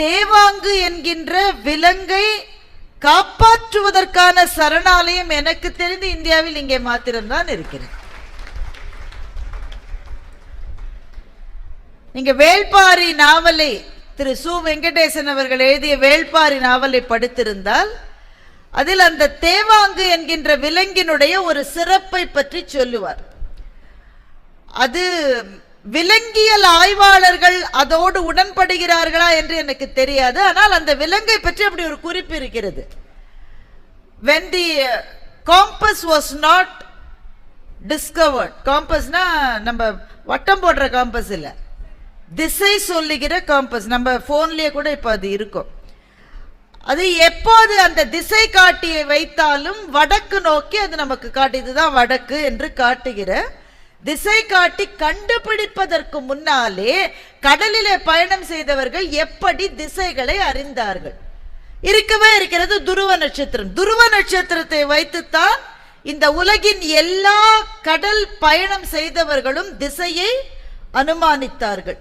தேவாங்கு என்கின்ற விலங்கை காப்பாற்றுவதற்கான சரணாலயம் எனக்கு தெரிந்து இந்தியாவில் இங்கே மாத்திரம்தான் இருக்கிறது. நீங்க வேள்பாரி நாவலை திரு சு. வெங்கடேசன் அவர்கள் எழுதிய வேள்பாரி நாவலை படித்திருந்தால் அதில் அந்த தேவாங்கு என்கின்ற விலங்கினுடைய ஒரு சிறப்பை பற்றி சொல்லுவார். அது விலங்கியல் ஆய்வாளர்கள் அதோடு உடன்படுகிறார்களா என்று எனக்கு தெரியாது. ஆனால் அந்த விலங்கை பற்றி அப்படி ஒரு குறிப்பு இருக்கிறது. When the compass was not discovered காம்பஸ்னா நம்ம வட்டம் போடுற காம்பஸ் இல்லை. திசை சொல்லுகிற காம்பஸ் நம்ம ஃபோன்லேயே கூட இப்போ அது இருக்கும். அது எப்போது அந்த திசை காட்டியை வைத்தாலும் வடக்கு நோக்கி அது நமக்கு காட்டி இதுதான் வடக்கு என்று காட்டுகிற திசை காட்டி கண்டுபிடிப்பதற்கு முன்னாலே கடலிலே பயணம் செய்தவர்கள் எப்படி திசைகளை அறிந்தார்கள். இருக்கவே இருக்கிறது துருவ நட்சத்திரம். துருவ நட்சத்திரத்தை வைத்துத்தான் இந்த உலகின் எல்லா கடல் பயணம் செய்தவர்களும் திசையை அனுமானித்தார்கள்.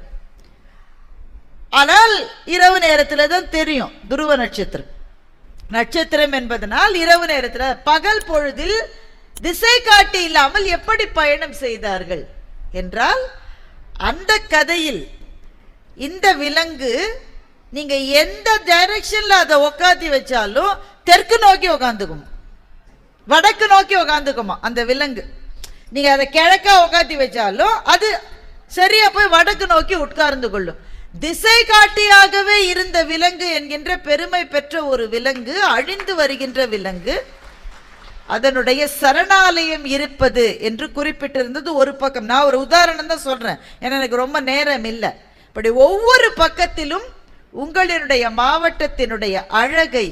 ஆனால் இரவு நேரத்தில் தான் தெரியும் துருவ நட்சத்திரம். நட்சத்திரம் என்பதனால் இரவு நேரத்தில் பகல் பொழுதில் திசை காட்டி இல்லாமல் எப்படி பயணம் செய்தார்கள்? என்றால் அந்த கதையில் இந்த விலங்கு நீங்க எந்த டைரக்ஷன்ல அதை உக்காத்தி வச்சாலும் தெற்கு நோக்கி உக்காந்துக்கும்? வடக்கு நோக்கி உக்காந்துக்குமா அந்த விலங்கு? நீங்க அதை கிழக்கா உக்காத்தி வச்சாலும் அது சரியா போய் வடக்கு நோக்கி உட்கார்ந்து கொள்ளும். திசை காட்டியாகவே இருந்த விலங்கு என்கின்ற பெருமை பெற்ற ஒரு விலங்கு அழிந்து வருகின்ற விலங்கு அதனுடைய சரணாலயம் இருப்பது என்று குறிப்பிட்டிருந்தது ஒரு பக்கம். நான் ஒரு உதாரணம் தான் சொல்றேன். ஏன்னா எனக்கு ரொம்ப நேரம் இல்லை. இப்படி ஒவ்வொரு பக்கத்திலும் உங்களினுடைய மாவட்டத்தினுடைய அழகை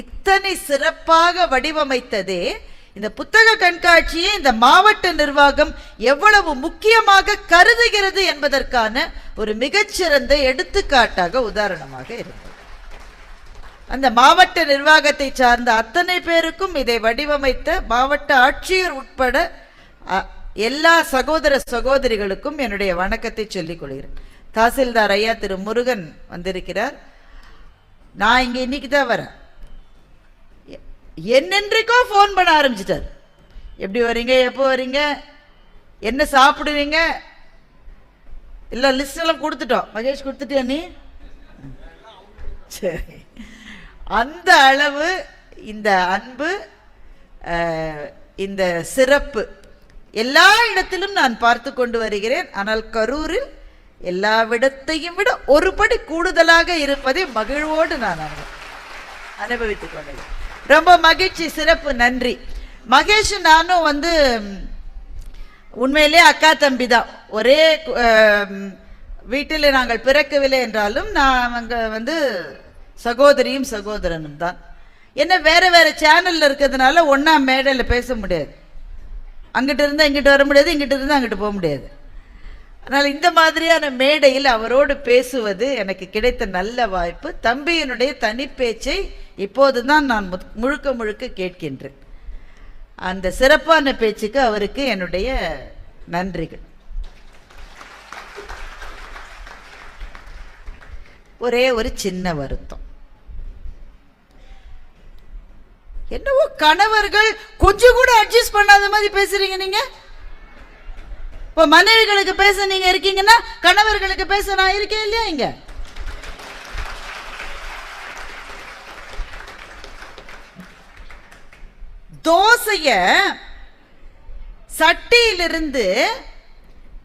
இத்தனை சிறப்பாக வடிவமைத்ததே இந்த புத்தக கண்காட்சியை இந்த மாவட்ட நிர்வாகம் எவ்வளவு முக்கியமாக கருதுகிறது என்பதற்கான ஒரு மிகச்சிறந்த எடுத்துக்காட்டாக உதாரணமாக இருக்கும் அந்த மாவட்ட நிர்வாகத்தை சார்ந்த அத்தனை பேருக்கும் இதை வடிவமைத்த மாவட்ட ஆட்சியர் உட்பட எல்லா சகோதர சகோதரிகளுக்கும் என்னுடைய வணக்கத்தை சொல்லிக் கொள்கிறேன். தாசில்தார் ஐயா திரு முருகன் வந்திருக்கிறார். நான் இங்கே இன்னைக்கு தான் வரேன். என்னென்றைக்கோ ஃபோன் பண்ண ஆரம்பிச்சிட்டார். எப்படி வரீங்க? எப்போ வரீங்க? என்ன சாப்பிடுவீங்க இல்லை லிஸ்ட் எல்லாம் கொடுத்துட்டோம். மகேஷ் கொடுத்துட்டியா நீ? சரி. அந்த அளவு இந்த அன்பு இந்த சிறப்பு எல்லா இடத்திலும் நான் பார்த்து கொண்டு வருகிறேன். ஆனால் கரூரில் எல்லா விடத்தையும் விட ஒரு படி கூடுதலாக இருப்பதை மகிழ்வோடு நான் அனுபவித்துக் கொண்டேன் ரொம்ப மகிழ்ச்சி சிறப்பு நன்றி. மகேஷ் நானும் வந்து உண்மையிலே அக்கா தம்பி தான். ஒரே வீட்டில் நாங்கள் பிறக்கவில்லை என்றாலும் நான் அங்கே வந்து சகோதரியும் சகோதரனும் தான். என்ன வேறு வேறு சேனலில் இருக்கிறதுனால ஒன்றா மேடையில் பேச முடியாது. அங்கிட்ட இருந்தால் இங்கிட்டு வர முடியாது இங்கிட்ட இருந்தால் அங்கிட்டு போக முடியாது. அதனால் இந்த மாதிரியான மேடையில் அவரோடு பேசுவது எனக்கு கிடைத்த நல்ல வாய்ப்பு. தம்பியினுடைய தனிப்பேச்சை இப்போது தான் நான் முழுக்க முழுக்க கேட்கின்றேன். அந்த சிறப்பான பேச்சுக்கு அவருக்கு என்னுடைய நன்றிகள். ஒரே ஒரு சின்ன வருத்தம். என்னவோ கணவர்கள் கொஞ்சம் கூட அட்ஜஸ்ட் பண்ணாத மாதிரி பேசுறீங்க நீங்க? இப்போ மனைவிகளுக்கு பேச நீங்க இருக்கீங்கன்னா கணவர்களுக்கு பேச நான் இருக்கேன் இல்லையா இங்க? தோசைய சட்டியிலிருந்து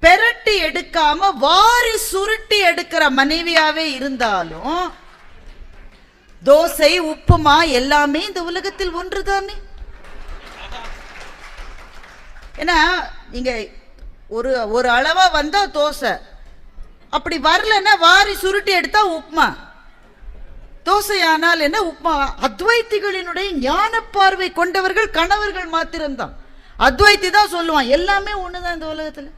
பெரட்டி எடுக்காம வாரி சுருட்டி எடுக்கிற மனைவியாவே இருந்தாலும் தோசை உப்புமா எல்லாமே இந்த உலகத்தில் ஒன்று தானே ஏன்னா நீங்கள் ஒரு ஒரு அளவா வந்தா தோசை. அப்படி வரலன்னா வாரி சுருட்டி எடுத்தா உப்புமா. தோசையானால் என்ன உப்புமா? அத்வைத்திகளினுடைய ஞான பார்வை கொண்டவர்கள் கணவர்கள் மாத்திரம்தான். அத்வைத்தி தான் சொல்லுவான் எல்லாமே ஒண்ணுதான் இந்த உலகத்துல.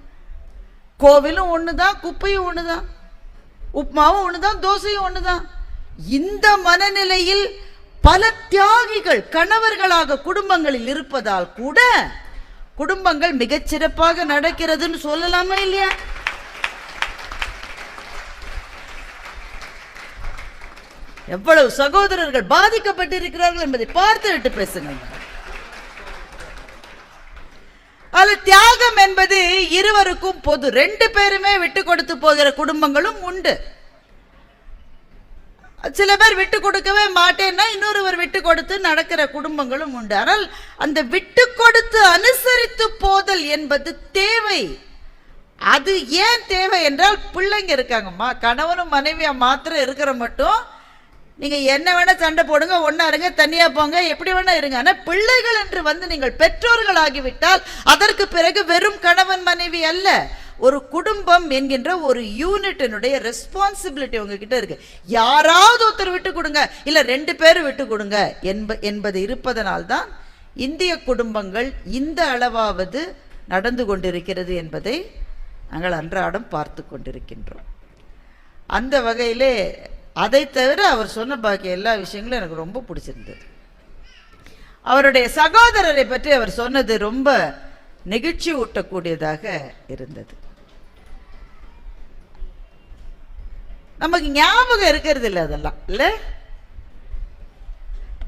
கோவிலும் ஒண்ணுதான் குப்பையும் ஒண்ணுதான் உப்புமாவும் ஒண்ணுதான் தோசையும் ஒண்ணுதான். இந்த மனநிலையில் பல தியாகிகள் கணவர்களாக குடும்பங்களில் இருப்பதால் கூட குடும்பங்கள் மிகச்சிறப்பாக நடக்கிறதுன்னு சொல்லலாமா இல்லையா? எவ்வளவு சகோதரர்கள் பாதிக்கப்பட்டிருக்கிறார்கள் என்பதை பார்த்துவிட்டு பேசுங்க அது தியாகம் என்பது இருவருக்கும் பொது ரெண்டு பேருமே விட்டு கொடுத்து போகிற குடும்பங்களும் உண்டு. சில பேர் விட்டு கொடுக்கவே மாட்டேன்னா இன்னொருவர் விட்டு கொடுத்து நடக்கிற குடும்பங்களும் உண்டு. ஆனால் அந்த விட்டு கொடுத்து அனுசரித்து போதல் என்பது தேவை. அது ஏன் தேவை என்றால் பிள்ளைங்க இருக்காங்கம்மா. கணவனும் மனைவியாக மாத்திரம் இருக்கிற மட்டும் நீங்கள் என்ன வேணால் சண்டை போடுங்க ஒன்றா இருங்க தனியாக போங்க எப்படி வேணால் இருங்க. ஆனால் பிள்ளைகள் என்று வந்து நீங்கள் பெற்றோர்கள் ஆகிவிட்டால் அதற்கு பிறகு வெறும் கணவன் மனைவி அல்ல. ஒரு குடும்பம் என்கின்ற ஒரு யூனிட்டினுடைய ரெஸ்பான்சிபிலிட்டி உங்ககிட்ட இருக்கு. யாராவது ஒருத்தர் விட்டு கொடுங்க. இல்லை ரெண்டு பேரும் விட்டு கொடுங்க. என்ப என்பது இருப்பதனால்தான் இந்திய குடும்பங்கள் இந்த அளவாவது நடந்து கொண்டிருக்கிறது என்பதை நாங்கள் அன்றாடம் பார்த்து கொண்டிருக்கின்றோம். அந்த வகையிலே அதை தவிர அவர் சொன்ன பாக்கி எல்லா விஷயங்களும் எனக்கு ரொம்ப பிடிச்சிருந்தது. அவருடைய சகோதரரை பற்றி அவர் சொன்னது ரொம்ப நெகிழ்ச்சி ஊட்டக்கூடியதாக இருந்தது. நமக்கு ஞாபகம் இருக்கிறது இல்லை அதெல்லாம். இல்லை?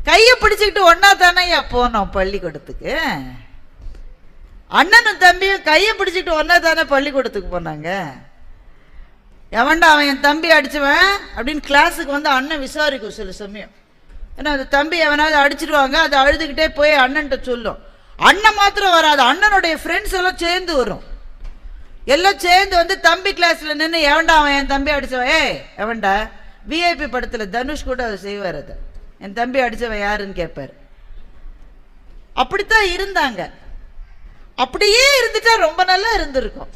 கையை பிடிச்சிக்கிட்டு ஒன்றா தானேயா போனோம் பள்ளிக்கூடத்துக்கு. அண்ணனும் தம்பியும் கையை பிடிச்சிக்கிட்டு ஒன்றா தானே பள்ளிக்கூடத்துக்கு போனாங்க. எவன்டா அவன் என் தம்பி அடிச்சவன் அப்படின்னு கிளாஸுக்கு வந்து அண்ணன் விசாரிக்கும் சில சமயம். ஏன்னா அந்த தம்பி எவனாவது அடிச்சிடுவாங்க அதை அழுதுகிட்டே போய் அண்ணன்ட்ட சொல்லும். அண்ணன் மாத்திரம் வராது அண்ணனுடைய ஃப்ரெண்ட்ஸ் எல்லாம் சேர்ந்து வரும். எல்லாம் சேர்ந்து வந்து தம்பி கிளாஸ்ல நின்று எவன்டா அவன் என் தம்பி அடிச்சவன்? ஏ எவன்டா? விஐபி படத்துல தனுஷ் கூட அதை செய்வார் அதை. என் தம்பி அடிச்சவன் யாருன்னு கேட்பாரு. அப்படித்தான் இருந்தாங்க. அப்படியே இருந்துட்டா ரொம்ப நல்லா இருந்திருக்கும்.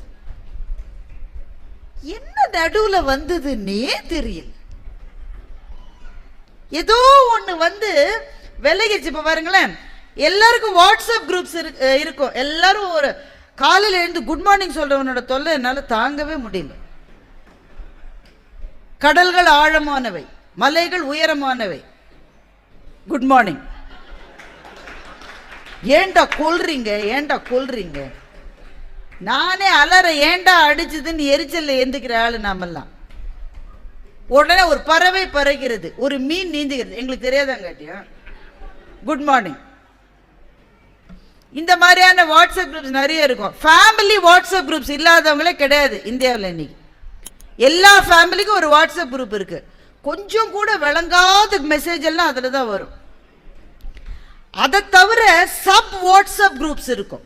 என்ன நடுவுல வந்ததுன்னே தெரியல. ஏதோ ஒண்ணு வந்து விலகிச்சு இப்ப பாருங்களேன் எல்லாருக்கும் வாட்ஸ்அப் குரூப்ஸ் இருக்கும். எல்லாரும் ஒரு காலையில் எழுந்து குட் மார்னிங் சொல்கிறவனோட தொல்லை என்னால் தாங்கவே முடியல. கடல்கள் ஆழமானவை மலைகள் உயரமானவை. குட் மார்னிங் ஏன்டா கொல்றீங்க ஏன்டா கொல்றீங்க? நானே அலற ஏன்டா அடிச்சதுன்னு எரிச்சலில் எந்திக்கிற ஆள் நாமெல்லாம். உடனே ஒரு பறவை பறக்கிறது ஒரு மீன் நீந்துகிறது. எங்களுக்கு தெரியாதாங்காட்டியா குட் மார்னிங் இந்த மாதிரியான வாட்ஸ்அப் குரூப்ஸ் நிறைய இருக்கும். ஃபேமிலி வாட்ஸ்அப் குரூப்ஸ் இல்லாதவங்களே கிடையாது இந்தியாவில் இன்னைக்கு. எல்லா ஃபேமிலிக்கும் ஒரு வாட்ஸ்அப் குரூப் இருக்கு. கொஞ்சம் கூட விளங்காத மெசேஜ் எல்லாம் அதில் தான் வரும். அதை தவிர சப் வாட்ஸ்அப் குரூப்ஸ் இருக்கும்.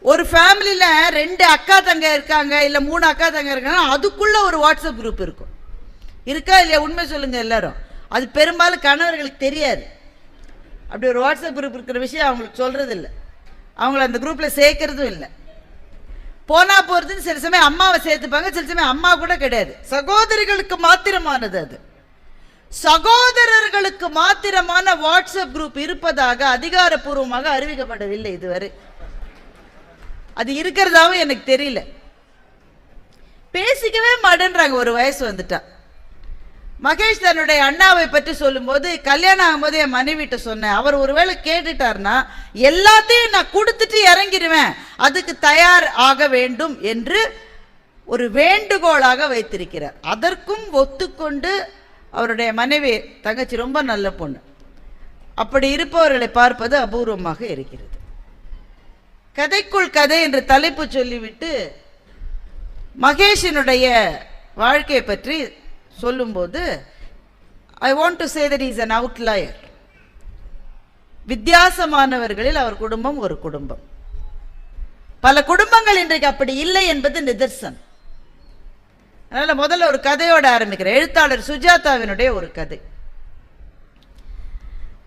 ஒரு ஃபேமிலியில் ரெண்டு அக்கா தங்க இருக்காங்க இல்லை மூணு அக்கா தங்க இருக்காங்கன்னா அதுக்குள்ளே ஒரு வாட்ஸ்அப் குரூப் இருக்கும். இருக்கா இல்லையா? உண்மை சொல்லுங்கள் எல்லாரும். அது பெரும்பாலும் கணவர்களுக்கு தெரியாது. அப்படி ஒரு வாட்ஸ்அப் குரூப் இருக்கிற விஷயம் அவங்களுக்கு சொல்கிறது இல்லை அவங்கள அந்த குரூப்பில் சேர்க்கறதும் இல்லை. போனால் போகிறதுன்னு சில சமயம் அம்மாவை சேர்த்துப்பாங்க சில சமயம் அம்மா கூட கிடையாது. சகோதரிகளுக்கு மாத்திரமானது அது. சகோதரர்களுக்கு மாத்திரமான வாட்ஸ்அப் குரூப் இருப்பதாக அதிகாரப்பூர்வமாக அறிவிக்கப்படவில்லை இதுவரை. அது இருக்கிறதாவும் எனக்கு தெரியல. பேசிக்கவே மாட்டேன்றாங்க. ஒரு வயசு வந்துட்டா. மகேஷ் தன்னுடைய அண்ணாவை பற்றி சொல்லும்போது கல்யாணம் ஆகும்போது என் மனைவிட்ட சொன்னேன். அவர் ஒருவேளை கேட்டுட்டார்னா எல்லாத்தையும் நான் கொடுத்துட்டு இறங்கிடுவேன். அதுக்கு தயார் ஆக வேண்டும் என்று ஒரு வேண்டுகோளாக வைத்திருக்கிறார். அதற்கும் ஒத்துக்கொண்டு அவருடைய மனைவி தங்கச்சி ரொம்ப நல்ல பொண்ணு. அப்படி இருப்பவர்களை பார்ப்பது அபூர்வமாக இருக்கிறது. கதைக்குள் கதை என்று தலைப்பு சொல்லிவிட்டு மகேஷினுடைய வாழ்க்கையை பற்றி சொல்லும்போது I want to say that is an outlier வித்தியாசமானவர்களில் அவர் குடும்பம் ஒரு குடும்பம். பல குடும்பங்கள் இன்றைக்கு அப்படி இல்லை என்பது நிதர்சனம். அதனால் முதல்ல ஒரு கதையோட ஆரம்பிக்கிறேன். எழுத்தாளர் சுஜாதாவினுடைய ஒரு கதை.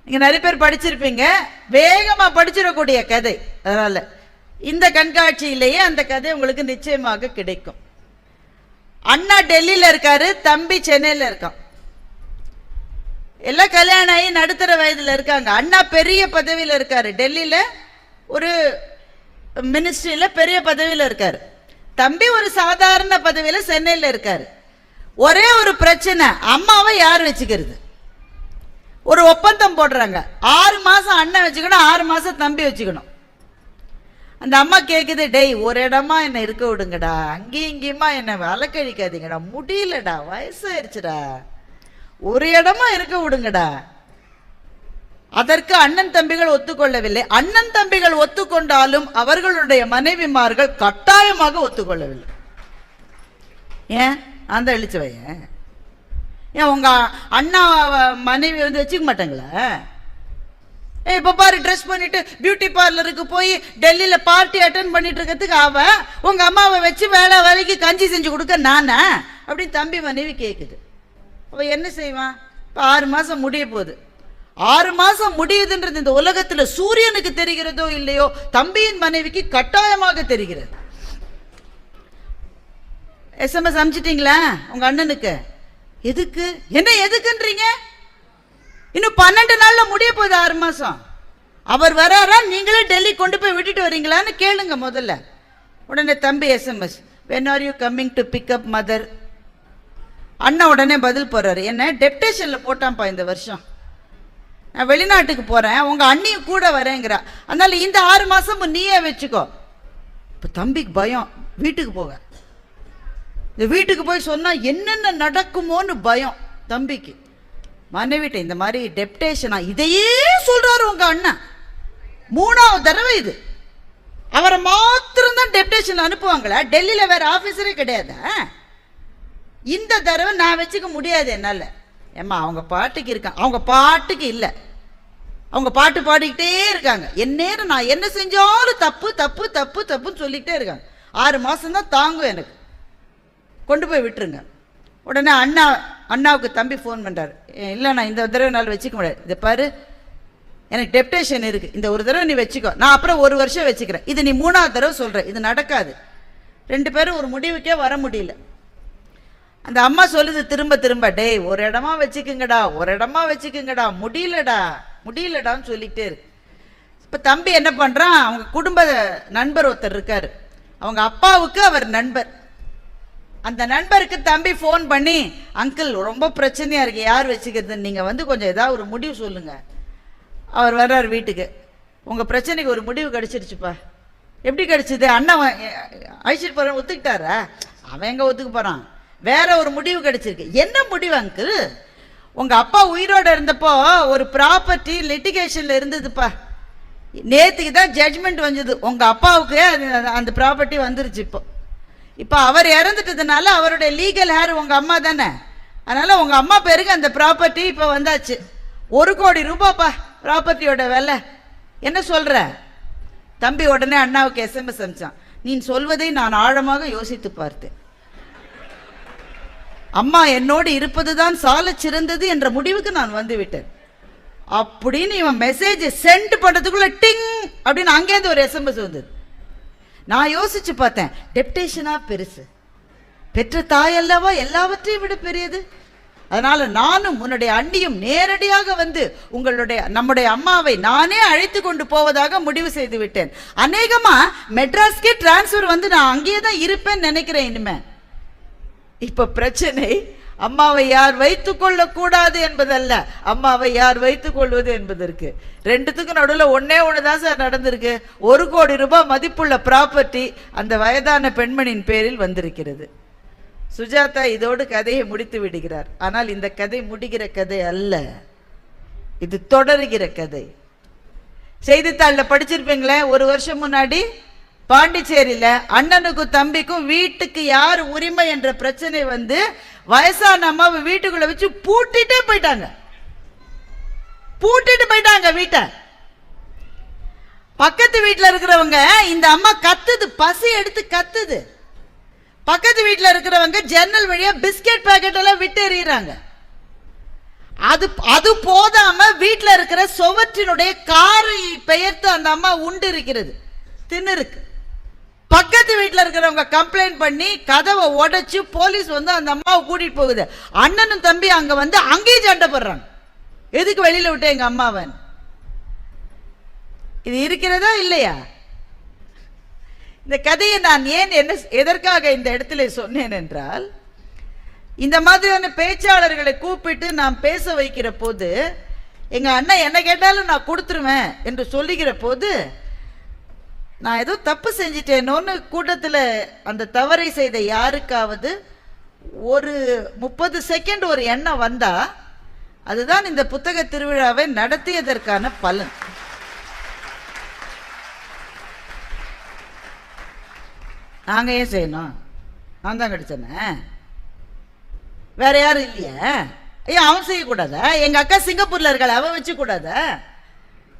நீங்கள் நிறைய பேர் படிச்சிருப்பீங்க. வேகமாக படிச்சிடக்கூடிய கதை. அதனால் இந்த கண்காட்சியிலேயே அந்த கதை உங்களுக்கு நிச்சயமாக கிடைக்கும். அண்ணா டெல்லியில் இருக்காரு தம்பி சென்னையில் இருக்கான். எல்லாம் கல்யாணம் ஆகி நடுத்தர வயதில் இருக்காங்க. அண்ணா பெரிய பதவியில் இருக்காரு. டெல்லியில் ஒரு மினிஸ்ட்ரியில் பெரிய பதவியில் இருக்காரு. தம்பி ஒரு சாதாரண பதவியில் சென்னையில் இருக்காரு. ஒரே ஒரு பிரச்சனை அம்மாவை யார் வச்சுக்கிறது? ஒரு ஒப்பந்தம் போடுறாங்க. ஆறு மாதம் அண்ணன் வச்சுக்கணும் ஆறு மாதம் தம்பி வச்சுக்கணும். அந்த அம்மா கேட்குது டேய் ஒரு இடமா என்னை இருக்க விடுங்கடா. அங்கேயும் இங்கேயுமா என்னை வேலை கழிக்காதீங்கடா முடியலடா. வயசாயிருச்சுடா. ஒரு இடமா இருக்க விடுங்கடா. அதற்கு அண்ணன் தம்பிகள் ஒத்துக்கொள்ளவில்லை. அண்ணன் தம்பிகள் ஒத்துக்கொண்டாலும் அவர்களுடைய மனைவிமார்கள் கட்டாயமாக ஒத்துக்கொள்ளவில்லை. ஏன்? அந்த இழிச்சு வையன். ஏன் உங்க அண்ணா மனைவி வந்து வச்சுக்க மாட்டாங்களா? இப்போ பாரு ட்ரெஸ் பண்ணிட்டு பியூட்டி பார்லருக்கு போய் டெல்லியில் பார்ட்டி அட்டன் பண்ணிட்டு இருக்கிறதுக்கு அவன் உங்கள் அம்மாவை வச்சு வேலை வேலைக்கு கஞ்சி செஞ்சு கொடுக்க நானா? அப்படின்னு தம்பி மனைவி கேட்குது அவள் என்ன செய்வான் இப்போ ஆறு மாதம் முடிய போகுது. ஆறு மாதம் முடியுதுன்றது இந்த உலகத்தில் சூரியனுக்கு தெரிகிறதோ இல்லையோ தம்பியின் மனைவிக்கு கட்டாயமாக தெரிகிறது. எஸ்எம்எஸ் அனுப்பிச்சிட்டீங்களா உங்கள் அண்ணனுக்கு? எதுக்கு? என்ன எதுக்குன்றீங்க? இன்னும் பன்னெண்டு நாள்ல முடிய போகுது ஆறு மாசம். அவர் வராரா? நீங்களே டெல்லி கொண்டு போய் விட்டுட்டு வரீங்களான்னு கேளுங்க முதல்ல. உடனே தம்பி SMS when are you coming to pick up mother அண்ணா உடனே பதில் போறாரு. என்ன டெப்டேஷனில் போட்டான்ப்பா இந்த வருஷம். நான் வெளிநாட்டுக்கு போகிறேன் உங்கள் அண்ணியும் கூட வரேங்கிறா. அதனால் இந்த ஆறு மாதமும் நீயே வச்சுக்கோ. இப்போ தம்பிக்கு பயம். வீட்டுக்கு போக இந்த வீட்டுக்கு போய் சொன்னால் என்னென்ன நடக்குமோன்னு பயம் தம்பிக்கு. மனைவிட்ட இந்த மாதிரி டெப்டேஷனா இதையே சொல்றாரு உங்க அண்ணன். மூணாவது தடவை இது. அவரை மாத்திரம் தான் டெப்டேஷன் அனுப்புவாங்களா. டெல்லியில் வேற ஆஃபீஸரே கிடையாது. இந்த தடவை நான் வச்சுக்க முடியாது என்னால். ஏம்மா அவங்க பாட்டுக்கு இருக்காங்க. அவங்க பாட்டுக்கு இல்லை. அவங்க பாட்டு பாடிக்கிட்டே இருக்காங்க. எந்நேரம் நான் என்ன செஞ்சாலும் தப்பு தப்பு தப்பு தப்புன்னு சொல்லிக்கிட்டே இருக்காங்க. ஆறு மாதம் தான் தாங்கும் எனக்கு. கொண்டு போய் விட்டுருங்க. உடனே அண்ணா அண்ணாவுக்கு தம்பி ஃபோன் பண்ணுறாரு இல்லை நான் இந்த தடவை நாள் வச்சுக்க முடியாது. இதை பாரு. எனக்கு டெப்டேஷன் இருக்குது இந்த ஒரு தடவை நீ வச்சுக்கோ. நான் அப்புறம் ஒரு வருஷம் வச்சுக்கிறேன். இது நீ மூணாவது தடவை சொல்கிற இது நடக்காது. ரெண்டு பேரும் ஒரு முடிவுக்கே வர முடியல. அந்த அம்மா சொல்லுது திரும்ப திரும்ப டேய் ஒரு இடமா வச்சுக்குங்கடா ஒரு இடமா வச்சுக்குங்கடா. முடியலடா. முடியலடான்னு சொல்லிக்கிட்டே இருக்கு. இப்போ தம்பி என்ன பண்ணுறான் அவங்க குடும்ப நண்பர் ஒருத்தர் இருக்கார். அவங்க அப்பாவுக்கு அவர் நண்பர். அந்த நண்பருக்கு தம்பி ஃபோன் பண்ணி அங்கிள் ரொம்ப பிரச்சனையாக இருக்குது யார் வச்சுக்கிறது? நீங்கள் வந்து கொஞ்சம் ஏதாவது ஒரு முடிவு சொல்லுங்கள் அவர் வர்றார் வீட்டுக்கு. உங்கள் பிரச்சனைக்கு ஒரு முடிவு கிடச்சிருச்சுப்பா. எப்படி கிடச்சிது? அண்ணன் அழிச்சிட்டு அழைச்சிட்டு போகிறேன் ஒத்துக்கிட்டாரா? அவன் எங்கே ஒத்துக்க போகிறான் வேற ஒரு முடிவு கிடச்சிருக்கு. என்ன முடிவு அங்கிள்? உங்கள் அப்பா உயிரோட இருந்தப்போ ஒரு ப்ராப்பர்ட்டி லிட்டிகேஷனில் இருந்ததுப்பா. நேற்றுக்கு தான் ஜட்ஜ்மெண்ட் வந்தது. உங்கள் அப்பாவுக்கு அந்த ப்ராப்பர்ட்டி வந்துருச்சு இப்போ. இப்போ அவர் இறந்துட்டதுனால அவருடைய லீகல் ஹேர் உங்கள் அம்மா தானே? அதனால் உங்கள் அம்மா பேருக்கு அந்த ப்ராப்பர்ட்டி இப்போ வந்தாச்சு. ஒரு கோடி ரூபாப்பா ப்ராப்பர்ட்டியோட விலை. என்ன சொல்கிற தம்பி உடனே அண்ணாவுக்கு எஸ்எம்எஸ் அனுப்பிச்சான். நீ சொல்வதை நான் ஆழமாக யோசித்து பார்த்தேன். அம்மா என்னோடு இருப்பது தான் சாலை சிறந்தது என்ற முடிவுக்கு நான் வந்துவிட்டேன். அப்படின்னு இவன் மெசேஜ் சென்ட் பண்ணுறதுக்குள்ளே டிங் அப்படின்னு அங்கேருந்து ஒரு எஸ்எம்எஸ் வந்தது. நான் யோசிச்சு பார்த்தேன் டெப்டேஷனா பெருசு. பெற்ற தாய் அல்லவா எல்லாவற்றையும் விட பெரியது? அதனால நானும் உன்னுடைய அண்ணியும் நேரடியாக வந்து உங்களுடைய நம்முடைய அம்மாவை நானே அழைத்து கொண்டு போவதாக முடிவு செய்து விட்டேன். அநேகமா மெட்ராஸ்க்கே டிரான்ஸ்ஃபர் வந்து நான் அங்கேயே தான் இருப்பேன்னு நினைக்கிறேன் இனிமே. இப்ப பிரச்சனை அம்மாவை யார் வைத்து கொள்ளக்கூடாது என்பதல்ல. அம்மாவை யார் வைத்து கொள்வது என்பதற்கு ரெண்டுத்துக்கும் நடுவில் ஒன்றே ஒன்று தான் சார் நடந்திருக்கு. ஒரு கோடி ரூபாய் மதிப்புள்ள ப்ராப்பர்ட்டி அந்த வயதான பெண்மணியின் பேரில் வந்திருக்கிறது. சுஜாதா இதோடு கதையை முடித்து விடுகிறார். ஆனால் இந்த கதை முடிகிற கதை அல்ல. இது தொடருகிற கதை. செய்தித்தாளில் படிச்சிருப்பீங்களே ஒரு வருஷம் முன்னாடி பாண்டிச்சேரியில அண்ணனுக்கும் தம்பிக்கும் வீட்டுக்கு யார் உரிமை என்ற பிரச்சனை வந்து வயசான அம்மாவை வீட்டுக்குள்ள வச்சு பூட்டிட்டே போயிட்டாங்க. பூட்டிட்டு போயிட்டாங்க வீட்டை. பக்கத்து வீட்டில் இருக்கிறவங்க இந்த அம்மா கத்துது பசி எடுத்து கத்துது. பக்கத்து வீட்டில் இருக்கிறவங்க ஜன்னல் வழியாக பிஸ்கெட் பேக்கெட் எல்லாம் விட்டு எறிகிறாங்க அது அது போதாம வீட்டில் இருக்கிற சுவற்றினுடைய காரை பெயர்த்து அந்த அம்மா உண்டு இருக்கிறது. தின்னுருக்கு பக்கத்து வீட்டில் இருக்கிறவங்க கம்ப்ளைண்ட் பண்ணி கதவை உடைச்சு போலீஸ் வந்து அந்த அம்மாவை கூட்டிட்டு போகுது. அண்ணனும் தம்பி அங்க வந்து அங்கேயும் சண்டை போடுறாங்க எதுக்கு வெளியில விட்டேன் எங்க அம்மாவன் இது இருக்கிறதா இல்லையா? இந்த கதையை நான் ஏன் என்ன எதற்காக இந்த இடத்துல சொன்னேன் என்றால் இந்த மாதிரியான பேச்சாளர்களை கூப்பிட்டு நாம் பேச வைக்கிற போது எங்கள் அண்ணன் என்ன கேட்டாலும் நான் கொடுத்துருவேன் என்று சொல்லுகிற போது நான் ஏதோ தப்பு செஞ்சிட்டேனோன்னு கூட்டத்தில் அந்த தவறை செய்த யாருக்காவது ஒரு முப்பது செகண்ட் ஒரு எண்ணம் வந்தா அதுதான் இந்த புத்தக திருவிழாவை நடத்தியதற்கான பலன். நாங்க ஏன் செய்யணும்? நான் தான் கிடைச்சேனே வேற யாரும் இல்லையா? ஐயா அவன் செய்யக்கூடாதா? எங்க அக்கா சிங்கப்பூர்ல இருக்காள் அவன் வச்சு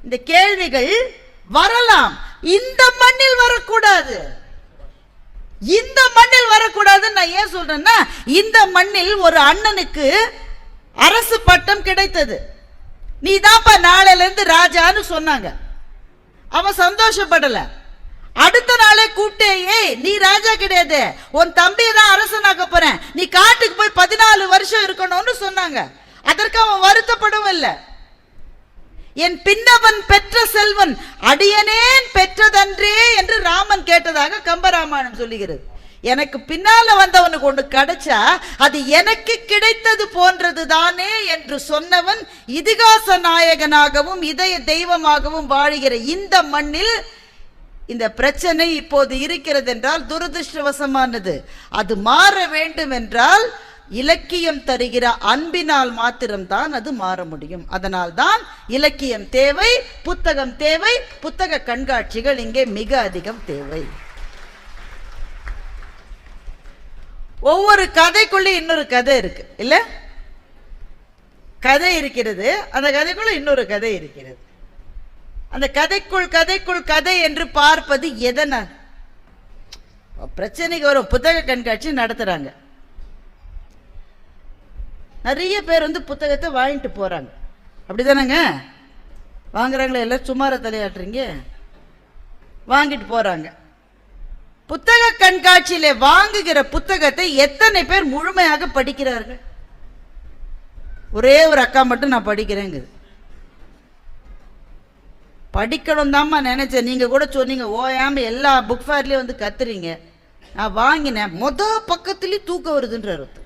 இந்த கேள்விகள் வரலாம். இந்த மண்ணில் வரக்கூடாது. இந்த மண்ணில் வரக்கூடாதுன்னு நான் ஏன் சொல்றேன்னா இந்த மண்ணில் ஒரு அண்ணனுக்கு அரசு பட்டம் கிடைத்தது. நீ தான்ப்பா நாளையிலேருந்து ராஜான்னு சொன்னாங்க. அவன் சந்தோஷப்படலை. அடுத்த நாளே கூப்பிட்டே ஏய் நீ ராஜா கிடையாது. உன் தம்பியை தான் அரசனாக்க போறேன். நீ காட்டுக்கு போய் பதினாலு வருஷம் இருக்கணும்னு சொன்னாங்க. அதற்கு அவன் வருத்தப்படவும் இல்லை. என் பின்னவன் பெற்ற செல்வன் அடியனேன் பெற்றதன்றே என்று ராமன் கேட்டதாக கம்பராமாயணம் சொல்லுகிறது. எனக்கு பின்னால வந்தவனுக்கு ஒன்று கிடைச்சா அது எனக்கு கிடைத்தது போன்றது தானே என்று சொன்னவன் இதிகாச நாயகனாகவும் இதய தெய்வமாகவும் வாழுகிற இந்த மண்ணில் இந்த பிரச்சனை இப்போது இருக்கிறது என்றால் துரதிருஷ்டவசமானது. அது மாற வேண்டும் என்றால் இலக்கியம் தருகிற அன்பினால் மாத்திரம்தான் அது மாற முடியும். அதனால் தான் இலக்கியம் தேவை புத்தகம் தேவை புத்தக கண்காட்சிகள் இங்கே மிக அதிகம் தேவை. ஒவ்வொரு கதைக்குள்ளே இன்னொரு கதை இருக்கு இல்ல? கதை இருக்கிறது அந்த கதைக்குள்ள இன்னொரு கதை இருக்கிறது. அந்த கதைக்குள் கதைக்குள் கதை என்று பார்ப்பது எதனால் பிரச்சனைக்கு வரும். புத்தக கண்காட்சி நடத்துறாங்க. நிறைய பேர் வந்து புத்தகத்தை வாங்கிட்டு போகிறாங்க அப்படி தானேங்க வாங்குறாங்களே எல்லாம் சுமார தலையாட்டுறீங்க? வாங்கிட்டு போகிறாங்க புத்தக கண்காட்சியில் வாங்குகிற புத்தகத்தை எத்தனை பேர் முழுமையாக படிக்கிறார்கள்? ஒரே ஒரு அக்கா மட்டும் நான் படிக்கிறேங்குது. படிக்கணும் தாம்மா நினச்சேன். நீங்கள் கூட சொன்னீங்க ஓயாமல் எல்லா புக் ஃபேர்லேயும் வந்து கத்துறீங்க. நான் வாங்கினேன். மொதல் பக்கத்துலேயும் தூக்கம் வருதுன்ற அர்த்தம்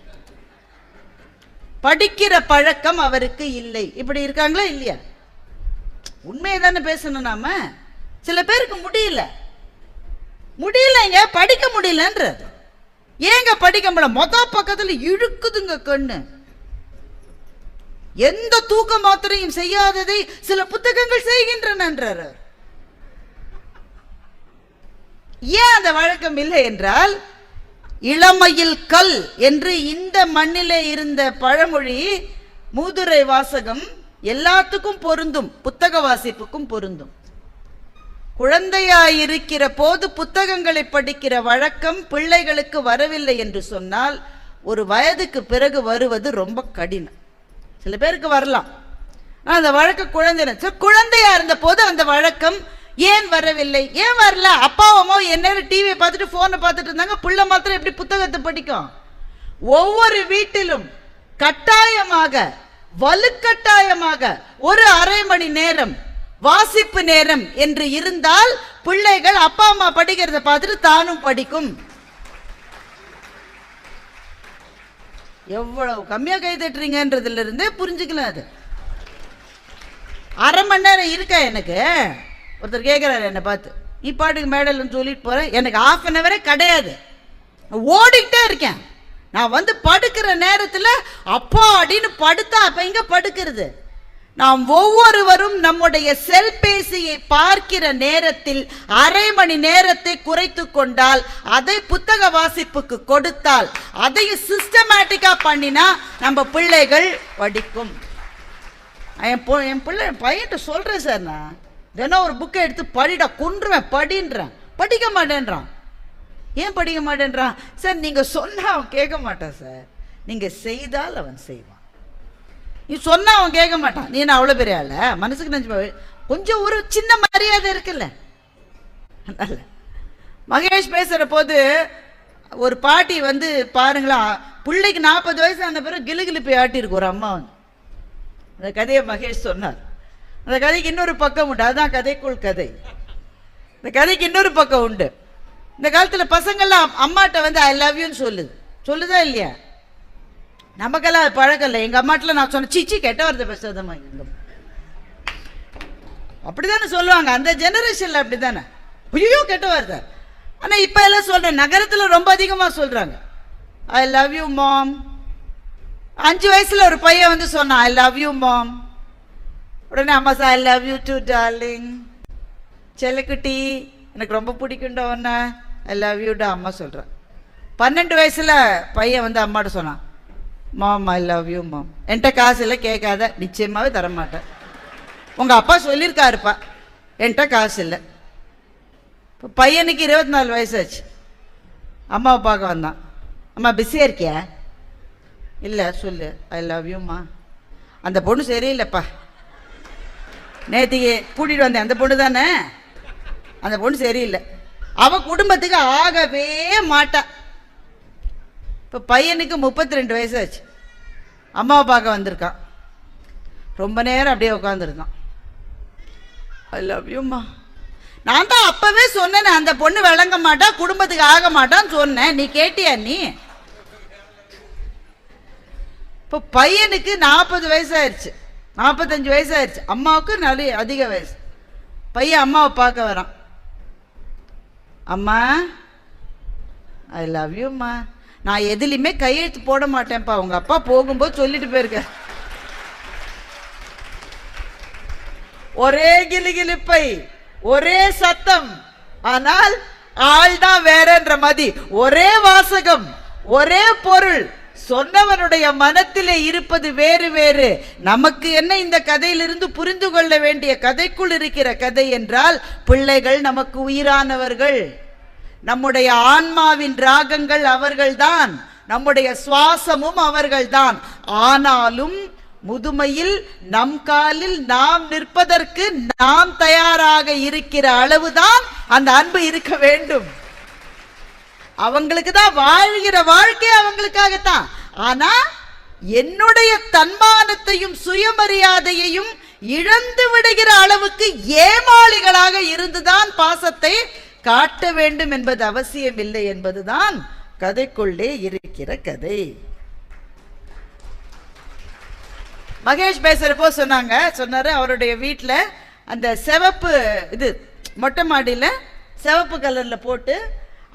படிக்கிற பழக்கம் அவருக்கு இல்லை. இப்படி இருக்காங்களா இல்லையா? உண்மையை தானே பேசணும் நாம? சில பேருக்கு முடியல. முடியலங்க படிக்க முடியலன்றது. ஏங்க படிக்க முடியல? மொத பக்கத்தில் இழுக்குதுங்க கண்ணு. எந்த தூக்க மாத்திரையும் செய்யாததை சில புத்தகங்கள் செய்கின்றன ஏன் அந்த வழக்கம் இல்லை என்றால் இளமையில் கல் என்று இந்த மண்ணிலே இருந்த பழமொழி மூதுரை வாசகம் எல்லாத்துக்கும் பொருந்தும் புத்தக வாசிப்புக்கும் பொருந்தும். குழந்தையாயிருக்கிற போது புத்தகங்களை படிக்கிற வழக்கம் பிள்ளைகளுக்கு வரவில்லை என்று சொன்னால் ஒரு வயதுக்கு பிறகு வருவது ரொம்ப கடினம். சில பேருக்கு வரலாம். அந்த வழக்கம் குழந்தை சரி, குழந்தையா இருந்த போது அந்த வழக்கம் ஏன் வரவில்லை? ஏன் வரல? அப்பா அம்மா என்ன டிவியை பார்த்துட்டு ஃபோனை பார்த்துட்டு இருந்தாங்க. புள்ள மாத்திரம் எப்படி புத்தகத்தை படிக்கும்? ஒவ்வொரு வீட்டிலும் கட்டாயமாக வலுக்கட்டாயமாக ஒரு அரை மணி நேரம் வாசிப்பு நேரம் என்று இருந்தால் பிள்ளைகள் அப்பா அம்மா படிக்கிறத பார்த்துட்டு தானும் படிக்கும். எவ்வளவு கம்மியா கை தட்டுறீங்கன்றதுல இருந்தே புரிஞ்சுக்கலாம் அது. அரை மணி நேரம் இருக்கா எனக்கு? ஒருத்தர் கேட்குறாரு என்னை பார்த்து. நீ பாட்டுக்கு மேடல்னு சொல்லிட்டு போகிறேன் எனக்கு ஆஃப் அன் ஹவரே கிடையாது. ஓடிக்கிட்டே இருக்கேன். நான் வந்து படுக்கிற நேரத்தில் அப்பா அப்படின்னு படுத்தா அப்போ எங்கே படுக்கிறது? நாம் ஒவ்வொருவரும் நம்முடைய செல்பேசியை பார்க்கிற நேரத்தில் அரை மணி நேரத்தை குறைத்து கொண்டால் அதை புத்தக வாசிப்புக்கு கொடுத்தால் அதையும் சிஸ்டமேட்டிக்காக பண்ணினா நம்ம பிள்ளைகள் படிக்கும். என் பொ என் பிள்ளை என் பையன்கிட்ட சொல்கிறேன் சார் நான். தினம் ஒரு புக்கை எடுத்து படிடா கொன்றுவேன் படின்றேன். படிக்க மாட்டேன்றான். ஏன் படிக்க மாட்டேன்றான்? சார் நீங்கள் சொன்னால் அவன் கேட்க மாட்டான் சார். நீங்கள் செய்தால் அவன் செய்வான். நீ சொன்னால் அவன் கேட்க மாட்டான். நீ என்ன அவ்வளோ பெரிய ஆள? மனசுக்கு நினச்சி கொஞ்சம் ஒரு சின்ன மரியாதை இருக்குல்ல. நல்ல மகேஷ் பேசுகிற போது ஒரு பாட்டி வந்து பாருங்களா பிள்ளைக்கு நாற்பது வயசு அந்த பிறகு கிலுகிலுப்பை ஆட்டியிருக்கு. ஒரு அம்மா வந்து. அந்த கதையை மகேஷ் சொன்னார். அந்த கதைக்கு இன்னொரு பக்கம் உண்டு. அதுதான் கதைக்குள் கதை. இந்த கதைக்கு இன்னொரு பக்கம் உண்டு. இந்த காலத்தில் பசங்கள்லாம் அம்மாட்ட வந்து ஐ லவ் யூன்னு சொல்லுது. சொல்லுதா இல்லையா? நமக்கெல்லாம் அது பழக்கம் இல்லை. எங்கள் அம்மாட்டில் நான் சொன்னேன் சீச்சி கெட்ட வார்த்தை பேசாதம்மா அப்படி தானே சொல்லுவாங்க. அந்த ஜெனரேஷனில் அப்படி தானே ஐயோ கெட்ட வார்த்தை. ஆனால் இப்போ எல்லாம் சொல்கிறேன் நகரத்தில் ரொம்ப அதிகமாக சொல்கிறாங்க ஐ லவ் யூ மாம் அஞ்சு வயசில் ஒரு பையன் வந்து சொன்னான் ஐ லவ் யூ மாம் உடனே அம்மா sir I love you too darling செல்லக்குட்டி எனக்கு ரொம்ப பிடிக்கும்டா உன்ன. ஐ லவ் யூடா அம்மா சொல்கிறேன் பன்னெண்டு வயசில் பையன் வந்து அம்மாட்ட சொன்னான். மாம் ஐ லவ் யூ மாம் என்கிட்ட காசு இல்லை கேட்காத. நிச்சயமாகவே தரமாட்டேன். உங்கள் அப்பா சொல்லியிருக்காருப்பா என்கிட்ட காசு இல்லை. இப்போ பையனுக்கு இருபத்தி நாலு வயசாச்சு அம்மாவை பார்க்க வந்தான். அம்மா பிஸியாக இருக்கியா? இல்லை சொல்லு. ஐ லவ் யூம்மா அந்த பொண்ணு சரியில்லைப்பா. நேத்திக்கு கூட்டிகிட்டு வந்தேன். அந்த பொண்ணு தானே? அந்த பொண்ணு சரியில்லை. அவள் குடும்பத்துக்கு ஆகவே மாட்டா. இப்போ பையனுக்கு முப்பத்தி ரெண்டு வயசு ஆச்சு. அம்மாவை பார்க்க வந்திருக்கான். ரொம்ப நேரம் அப்படியே உட்காந்துருக்கான் ஐ லவ் யூம்மா நான் தான் அப்போவே சொன்னேன் அந்த பொண்ணு விளங்க மாட்டா குடும்பத்துக்கு ஆக மாட்டான்னு சொன்னேன். நீ கேட்டியா நீ? இப்போ பையனுக்கு நாற்பது வயசாயிருச்சு நாற்பத்தஞ்சு வயசாயிருச்சு. அம்மாவுக்கு நிறைய அதிக வயசு. பையன் அம்மாவை பார்க்க வரான். அம்மா ஐ லவ் யூம்மா நான் எதுலேயுமே கையெழுத்து போட மாட்டேன்ப்பா. உங்கள் அப்பா போகும்போது சொல்லிட்டு போயிருக்க ஒரே கிலுகிலுப்பை ஒரே சத்தம் ஆனால் ஆள் தான் வேறன்ற மாதிரி. ஒரே வாசகம் ஒரே பொருள் சொன்னவனுடைய மனத்திலே இருப்பது வேறு வேறு. நமக்கு என்ன இந்த கதையிலிருந்து புரிந்து கொள்ள வேண்டிய கதைக்குள் இருக்கிற கதை என்றால் பிள்ளைகள் நமக்கு உயிரானவர்கள். நம்முடைய ஆன்மாவின் ராகங்கள் அவர்கள்தான். நம்முடைய சுவாசமும் அவர்கள்தான். ஆனாலும் முதுமையில் நம் காலில் நாம் நிற்பதற்கு நாம் தயாராக இருக்கிற அளவுதான் அந்த அன்பு இருக்க வேண்டும். அவங்களுக்கு தான் வாழ்கிற வாழ்க்கை அவங்களுக்காகத்தான். ஆனா என்னுடைய தன்மானத்தையும் சுயமரியாதையையும் இழந்து விடுகிற அளவுக்கு ஏமாளிகளாக இருந்துதான் பாசத்தை காட்ட வேண்டும் என்பது அவசியம் இல்லை என்பதுதான் கதைக்குள்ளே இருக்கிற கதை. மகேஷ் பேசுறப்போ சொன்னாங்க சொன்னாரு அவருடைய வீட்டில் அந்த சிவப்பு இது மொட்டை மாடியில் சிவப்பு கலரில் போட்டு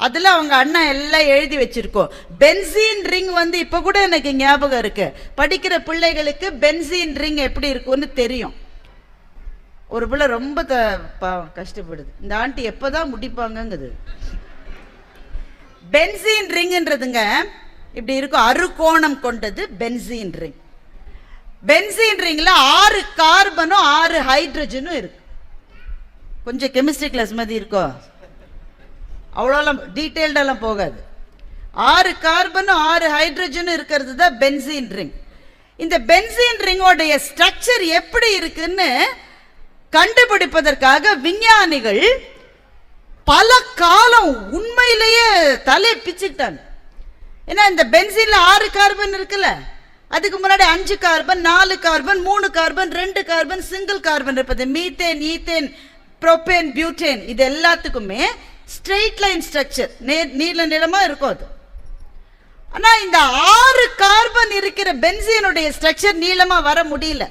அதில் அவங்க அண்ணன் எல்லாம் எழுதி வச்சுருக்கோம். பென்சின் ரிங் வந்து இப்போ கூட எனக்கு ஞாபகம் இருக்குது படிக்கிற பிள்ளைகளுக்கு பென்சின் ரிங் எப்படி இருக்கும்னு தெரியும். ஒரு பிள்ளை ரொம்ப த பாவம் கஷ்டப்படுது. இந்த ஆண்டி எப்போதான் முடிப்பாங்கங்குது. பென்சின் ரிங்குன்றதுங்க இப்படி இருக்கும். அறுகோணம் கொண்டது பென்சின் ரிங். பென்சின் ரிங்கில் ஆறு கார்பனும் ஆறு ஹைட்ரஜனும் இருக்கு. கொஞ்சம் கெமிஸ்ட்ரி கிளாஸ் மாதிரி இருக்கோ? அவ்வளோலாம் டீட்டெயில்டெல்லாம் போகாது. ஆறு கார்பனும் ஆறு ஹைட்ரஜனும் இருக்கிறது தான் பென்சீன் ரிங் இந்த பென்சீன் ரிங்கோடைய ஸ்ட்ரக்சர் எப்படி இருக்குன்னு கண்டுபிடிப்பதற்காக விஞ்ஞானிகள் பல காலம் உண்மையிலேயே தலை பிச்சுக்கிட்டாங்க. ஏன்னா இந்த பென்சீன்ல ஆறு கார்பன் இருக்குல்ல? அதுக்கு முன்னாடி அஞ்சு கார்பன் நாலு கார்பன் மூணு கார்பன் ரெண்டு கார்பன் சிங்கிள் கார்பன் இருப்பது மீத்தேன் ஈத்தேன் ப்ரோபேன் பியூட்டேன் இது எல்லாத்துக்குமே ஸ்ட்ரெயிட் லைன் ஸ்ட்ரக்சர் நீள நிலமா இருக்கும் அது. ஆனா இந்த ஆறு கார்பன் இருக்கிற பென்சீனுடைய ஸ்ட்ரக்சர் நீளமா வர முடியல.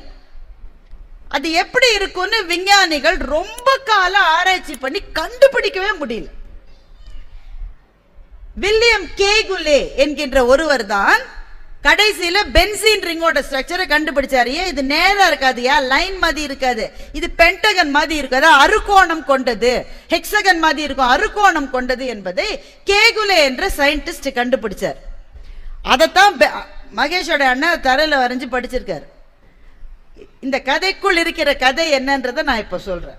அது எப்படி இருக்கும்னு விஞ்ஞானிகள் ரொம்ப காலம் ஆராய்ச்சி பண்ணி கண்டுபிடிக்கவே முடியல. வில்லியம் கேகுலே என்கின்ற ஒருவர் தான் கடைசியில பென்சின் ரிங்கோட ஸ்ட்ரக்சரை கண்டுபிடிச்சாரு. ஏன் இது நேரா இருக்காதுயா லைன் மாதிரி இருக்காது. இது பென்டகன் மாதிரி இருக்காது. அறுகோணம் கொண்டது. ஹெக்ஸகன் மாதிரி இருக்கும். அறுகோணம் கொண்டது என்பதை கேகுலே என்ற சயின்டிஸ்ட் கண்டுபிடிச்சார். அதைத்தான் பெ- மகேஷோட அண்ணன் தரையில் வரைஞ்சு படிச்சிருக்காரு. இந்த கதைக்குள் இருக்கிற கதை என்னன்றதை நான் இப்போ சொல்றேன்.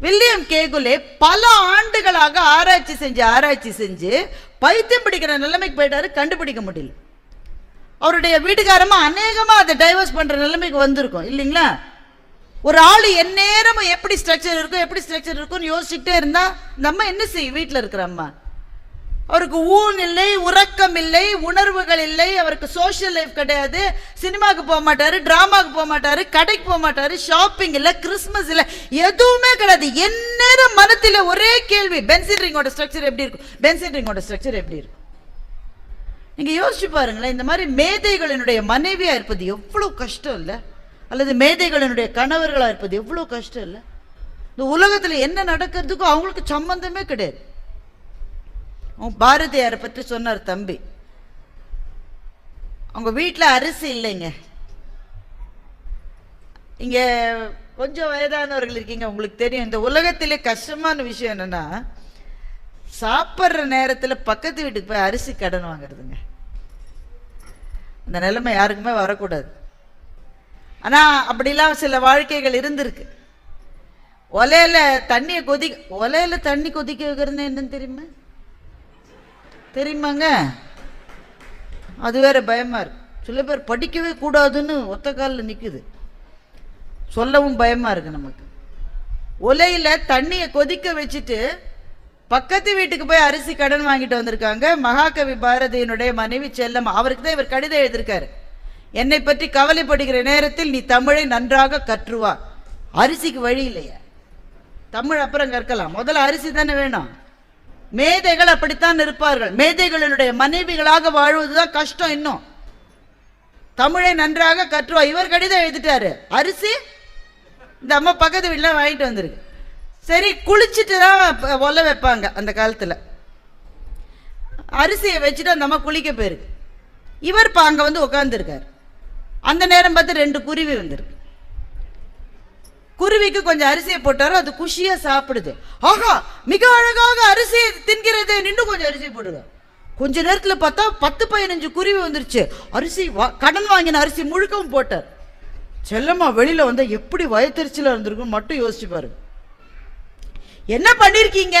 வில்லியம் கேகுலே பல ஆண்டுகளாக ஆராய்ச்சி செஞ்சு ஆராய்ச்சி செஞ்சு பைத்தியம் பிடிக்கிற நிலைமைக்கு போயிட்டாரு கண்டுபிடிக்க முடியல. அவருடைய வீட்டுக்காரமா அநேகமாக அதை டைவர்ஸ் பண்ணுற நிலைமைக்கு வந்திருக்கும் இல்லைங்களா? ஒரு ஆள் எந்நேரமும் எப்படி ஸ்ட்ரக்சர் இருக்கும் எப்படி ஸ்ட்ரக்சர் இருக்கும்னு யோசிச்சுட்டே இருந்தால் இந்த அம்மா என்ன செய்யும் வீட்டில் இருக்கிற அம்மா? அவருக்கு ஊன் இல்லை உறக்கம் இல்லை உணர்வுகள் இல்லை அவருக்கு சோஷியல் லைஃப் கிடையாது சினிமாவுக்கு போக மாட்டார் ட்ராமாவுக்கு போக மாட்டார் கடைக்கு போக மாட்டார் ஷாப்பிங் இல்லை கிறிஸ்மஸ் இல்லை எதுவுமே கிடையாது. எந்நேரம் மனத்தில் ஒரே கேள்வி பென்சில் ரிங்கோட ஸ்ட்ரக்சர் எப்படி இருக்கும்? பென்சில் ரிங்கோட ஸ்ட்ரக்சர் எப்படி இருக்கும்? நீங்கள் யோசிச்சு பாருங்களேன் இந்த மாதிரி மேதைகளினுடைய மனைவியாக இருப்பது எவ்வளோ கஷ்டம் இல்லை? அல்லது மேதைகளினுடைய கணவர்களாக இருப்பது எவ்வளோ கஷ்டம் இல்லை? இந்த உலகத்தில் என்ன நடக்கிறதுக்கும் அவங்களுக்கு சம்மந்தமே கிடையாது. பாரதியாரை பற்றி சொன்னார் தம்பி. அவங்க வீட்டில் அரிசி இல்லைங்க. இங்கே கொஞ்சம் வயதானவர்கள் இருக்கீங்க உங்களுக்கு தெரியும். இந்த உலகத்திலே கஷ்டமான விஷயம் என்னென்னா சாப்பிட்ற நேரத்தில் பக்கத்து வீட்டுக்கு போய் அரிசி கடன் வாங்குறதுங்க. அந்த நிலைமை யாருக்குமே வரக்கூடாது. ஆனால் அப்படிலாம் சில வாழ்க்கைகள் இருந்திருக்கு. ஒலையில தண்ணியை கொதி ஒலையில் தண்ணி கொதிக்க வைக்கிறது என்னன்னு தெரியுமா? தெரியுமாங்க? அது வேற பயமாக இருக்கு. சில பேர் படிக்கவே கூடாதுன்னு ஒத்த காலில் நிற்குது சொல்லவும் பயமாக இருக்குது நமக்கு. ஒலையில் தண்ணியை கொதிக்க வச்சுட்டு பக்கத்து வீட்டுக்கு போய் அரிசி கடன் வாங்கிட்டு வந்திருக்காங்க. மகாகவி பாரதியினுடைய மனைவி செல்லம் அவருக்கு தான் இவர் கடிதம் எழுதியிருக்காரு. என்னை பற்றி கவலைப்படுகிற நேரத்தில் நீ தமிழை நன்றாக கற்றுவா. அரிசிக்கு வழி இல்லையா. தமிழ் அப்புறம் கற்கலாம். முதல்ல அரிசி தானே வேணும். மேதைகள் அப்படித்தான் இருப்பார்கள். மேதைகளினுடைய மனைவிகளாக வாழ்வதுதான் கஷ்டம் இன்னும். தமிழை நன்றாக கற்றுவா. இவர் கடிதம் எழுதிட்டாரு. அரிசி? இந்த அம்மா பக்கத்து வீட்டில் வாங்கிட்டு வந்திருக்கு. சரி குளிச்சுட்டு தான் ஒல்ல வைப்பாங்க அந்த காலத்தில். அரிசியை வச்சுட்டு அந்த அம்மா குளிக்க போயிருக்கு. இவர் இப்போ அங்கே வந்து உட்காந்துருக்காரு அந்த நேரம் பார்த்து ரெண்டு குருவி வந்திருக்கு. குருவிக்கு கொஞ்சம் அரிசியை போட்டாரோ அது குஷியாக சாப்பிடுது. ஆகா மிக அழகாக அரிசியை தின்கிறது நின்று கொஞ்சம் அரிசி போடுங்க கொஞ்ச நேரத்தில் பார்த்தா பத்து பதினஞ்சு குருவி வந்துருச்சு. அரிசி வா- கடன் வாங்கின அரிசி முழுக்கவும் போட்டார். செல்லம்மா வெளியில் வந்தால் எப்படி வயத்தறிச்சலாக இருந்திருக்கும் மட்டும் யோசிச்சு பாருங்க. என்ன பண்ணிருக்கீங்க?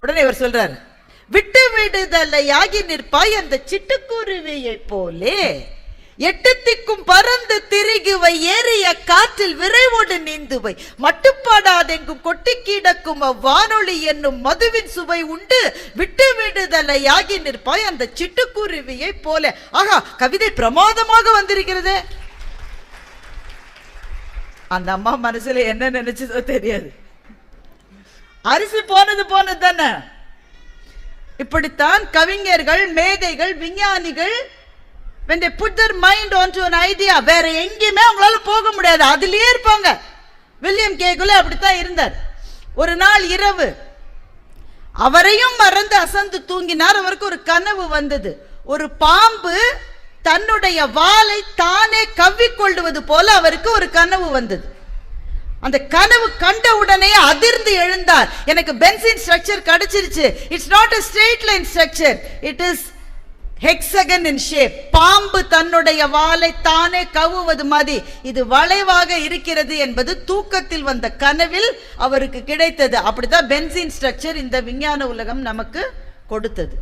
உடனே இவர் சொல்றாரு விட்டு விடுதலையாகி நிற்பாய் அந்த சிட்டுக்குருவியை போலே. எட்டு திக்கும் பறந்து திரிகுவை ஏறிய காற்றில் விரைவோடு நீந்துவை. மட்டுப்பாடாதெங்கும் கொட்டி கிடக்கும் அவ்வானொலி என்னும் மதுவின் சுவை உண்டு. விட்டு விடுதலையாகி நிற்பாய் அந்த சிட்டுக்குருவியை போல. ஆகா கவிதை பிரமாதமாக வந்திருக்கிறது. அந்த அம்மா மனசுல என்ன நினைச்சதோ தெரியாது. அரிசி போனது போனது தானே? இப்படித்தான் கவிஞர்கள் மேதைகள் விஞ்ஞானிகள் when they put their mind onto an idea வேற எங்கேயுமே அவங்களால போக முடியாது. அதுலயே இருப்பாங்க. வில்லியம் கேகுல அப்படித்தான் இருந்தார். ஒரு நாள் இரவு அவரையும் மறந்து அசந்து தூங்கினார். அவருக்கு ஒரு கனவு வந்தது. ஒரு பாம்பு தன்னுடைய வாளை தானே கவ்விக்கொள்வது போல அவருக்கு ஒரு கனவு வந்தது. அந்த கனவு கண்ட உடனே அதிர்ந்து எழுந்தார். எனக்கு பென்சின் ஸ்ட்ரக்சர் கிடைச்சிருச்சு. It's not a straight line structure it is hexagon in shape பாம்பு தன்னுடைய வாளை தானே கவுவது மாதிரி இது வளைவாக இருக்கிறது என்பது தூக்கத்தில் வந்த கனவில் அவருக்கு கிடைத்தது. அப்படிதான் பென்சின் ஸ்ட்ரக்சர் இந்த விஞ்ஞான உலகம் நமக்கு கொடுத்தது.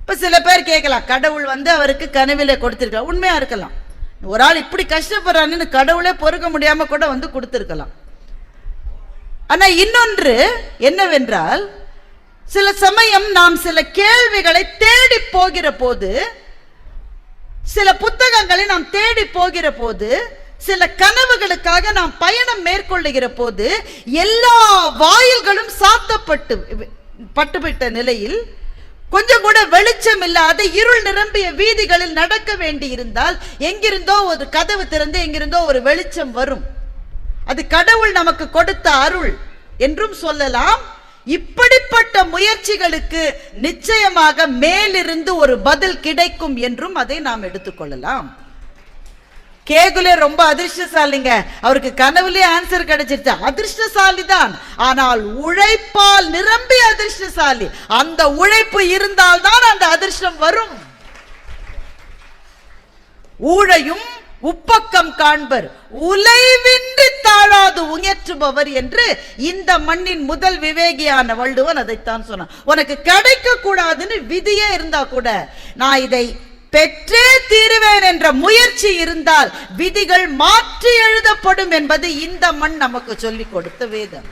இப்போ சில பேர் கேட்கலாம் கடவுள் வந்து அவருக்கு கனவிலே கொடுத்துருக்கலாம் உண்மையா இருக்கலாம். ஒரு ஆள் இப்படி கஷ்டப்படுறான்னு கடவுளே பொறுக்க முடியாமல் கூட வந்து கொடுத்துருக்கலாம். ஆனால் இன்னொன்று என்னவென்றால் சில சமயம் நாம் சில கேள்விகளை தேடி போகிற போது சில புத்தகங்களை நாம் தேடி போகிற போது சில கனவுகளுக்காக நாம் பயணம் மேற்கொள்ளுகிற போது எல்லா வாயில்களும் சாத்தப்பட்டு பட்டுவிட்ட நிலையில் கொஞ்சம் கூட வெளிச்சம் இல்லாத இருள் நிரம்பிய வீதிகளில் நடக்க வேண்டி இருந்தால் எங்கிருந்தோ ஒரு கதவு திறந்து எங்கிருந்தோ ஒரு வெளிச்சம் வரும். அது கடவுள் நமக்கு கொடுத்த அருள் என்றும் சொல்லலாம். இப்படிப்பட்ட முயற்சிகளுக்கு நிச்சயமாக மேலிருந்து ஒரு பதில் கிடைக்கும் என்றும் அதை நாம் எடுத்துக்கொள்ளலாம் கேகுலே ரொம்ப அதிர்ஷ்டசாலிங்க. அவருக்கு கனவுலே ஆன்சர் கிடைச்சிருச்சு. அதிர்ஷ்டசாலி தான் ஆனால் உழைப்பால் நிரம்பி அதிர்ஷ்டசாலி. அந்த உழைப்பு இருந்தால்தான் அந்த அதிர்ஷ்டம் வரும். ஊழையும் உப்பக்கம் காண்பர். உலைவின்றி தாழாது உயற்றுபவர் என்று இந்த மண்ணின் முதல் விவேகியான வள்ளுவன் அதைத்தான் சொன்னான். உனக்கு கிடைக்க கூடாதுன்னு விதியே இருந்தா கூட நான் இதை பெற்றே தீருவேன் என்ற முயற்சி இருந்தால் விதிகள் மாற்றி எழுதப்படும் என்பது இந்த மண் நமக்கு சொல்லிக் கொடுத்த வேதம்.